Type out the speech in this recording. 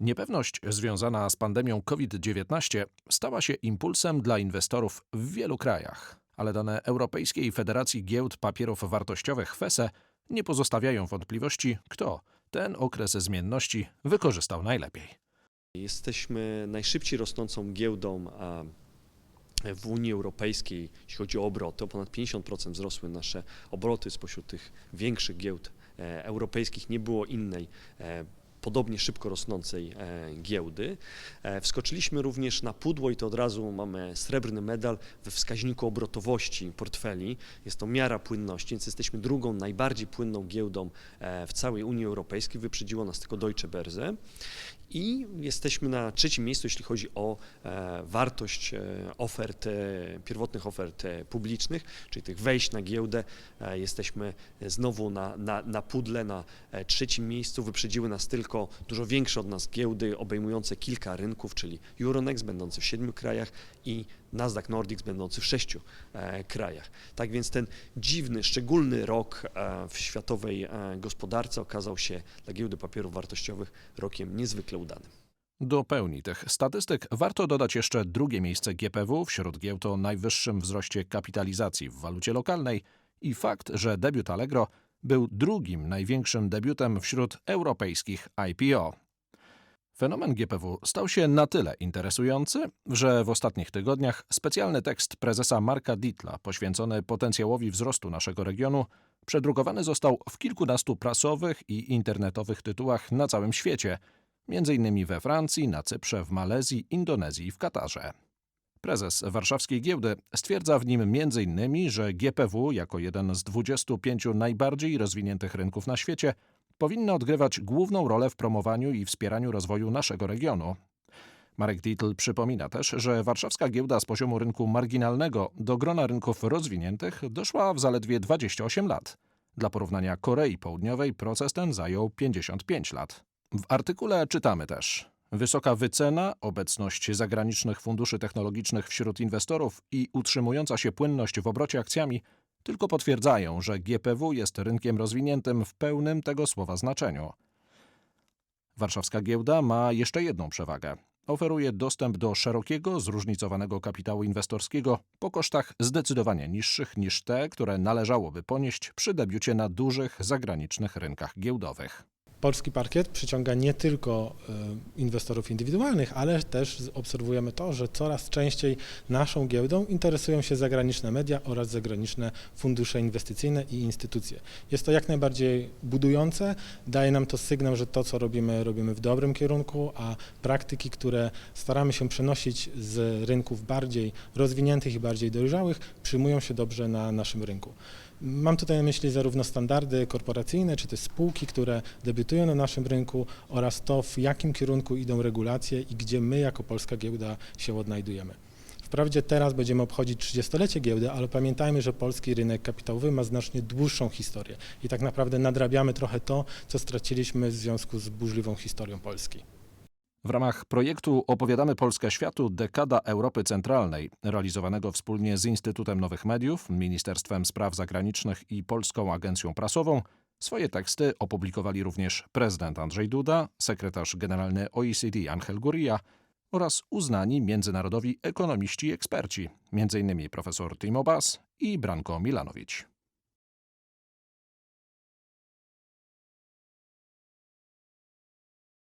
Niepewność związana z pandemią COVID-19 stała się impulsem dla inwestorów w wielu krajach, ale dane Europejskiej Federacji Giełd Papierów Wartościowych FESE nie pozostawiają wątpliwości, kto ten okres zmienności wykorzystał najlepiej. Jesteśmy najszybciej rosnącą giełdą w Unii Europejskiej, jeśli chodzi o obroty. O ponad 50% wzrosły nasze obroty spośród tych większych giełd e, europejskich. Nie było innej e, podobnie szybko rosnącej e, giełdy. E, Wskoczyliśmy również na pudło i to od razu mamy srebrny medal we wskaźniku obrotowości portfeli. Jest to miara płynności, więc jesteśmy drugą najbardziej płynną giełdą e, w całej Unii Europejskiej. Wyprzedziło nas tylko Deutsche Börse. I jesteśmy na trzecim miejscu, jeśli chodzi o e, wartość e, ofert, e, pierwotnych ofert publicznych, czyli tych wejść na giełdę. Jesteśmy znowu na, na, na pudle, na trzecim miejscu. Wyprzedziły nas tylko dużo większe od nas giełdy, obejmujące kilka rynków, czyli Euronext będący w siedmiu krajach i Nasdaq Nordics będący w sześciu e, krajach. Tak więc ten dziwny, szczególny rok e, w światowej e, gospodarce okazał się dla giełdy papierów wartościowych rokiem niezwykle udanym. Do pełni tych statystyk warto dodać jeszcze drugie miejsce GPW wśród giełd o najwyższym wzroście kapitalizacji w walucie lokalnej i fakt, że debiut Allegro był drugim największym debiutem wśród europejskich IPO. Fenomen GPW stał się na tyle interesujący, że w ostatnich tygodniach specjalny tekst prezesa Marka Dietla poświęcony potencjałowi wzrostu naszego regionu przedrukowany został w kilkunastu prasowych i internetowych tytułach na całym świecie, m.in. we Francji, na Cyprze, w Malezji, Indonezji i w Katarze. Prezes warszawskiej giełdy stwierdza w nim m.in., że GPW jako jeden z 25 najbardziej rozwiniętych rynków na świecie powinno odgrywać główną rolę w promowaniu i wspieraniu rozwoju naszego regionu. Marek Dietl przypomina też, że warszawska giełda z poziomu rynku marginalnego do grona rynków rozwiniętych doszła w zaledwie 28 lat. Dla porównania Korei Południowej proces ten zajął 55 lat. W artykule czytamy też: Wysoka wycena, obecność zagranicznych funduszy technologicznych wśród inwestorów i utrzymująca się płynność w obrocie akcjami tylko potwierdzają, że GPW jest rynkiem rozwiniętym w pełnym tego słowa znaczeniu. Warszawska giełda ma jeszcze jedną przewagę. Oferuje dostęp do szerokiego, zróżnicowanego kapitału inwestorskiego po kosztach zdecydowanie niższych niż te, które należałoby ponieść przy debiucie na dużych zagranicznych rynkach giełdowych. Polski parkiet przyciąga nie tylko y, inwestorów indywidualnych, ale też obserwujemy to, że coraz częściej naszą giełdą interesują się zagraniczne media oraz zagraniczne fundusze inwestycyjne i instytucje. Jest to jak najbardziej budujące, daje nam to sygnał, że to, co robimy, robimy w dobrym kierunku, a praktyki, które staramy się przenosić z rynków bardziej rozwiniętych i bardziej dojrzałych, przyjmują się dobrze na naszym rynku. Mam tutaj na myśli zarówno standardy korporacyjne, czy też spółki, które debiutują na naszym rynku oraz to, w jakim kierunku idą regulacje i gdzie my jako polska giełda się odnajdujemy. Wprawdzie teraz będziemy obchodzić 30-lecie giełdy, ale pamiętajmy, że polski rynek kapitałowy ma znacznie dłuższą historię i tak naprawdę nadrabiamy trochę to, co straciliśmy w związku z burzliwą historią Polski. W ramach projektu Opowiadamy Polskę światu Dekada Europy Centralnej, realizowanego wspólnie z Instytutem Nowych Mediów, Ministerstwem Spraw Zagranicznych i Polską Agencją Prasową, swoje teksty opublikowali również prezydent Andrzej Duda, sekretarz generalny OECD Angel Gurria oraz uznani międzynarodowi ekonomiści i eksperci, m.in. profesor Timo Bass i Branko Milanowicz.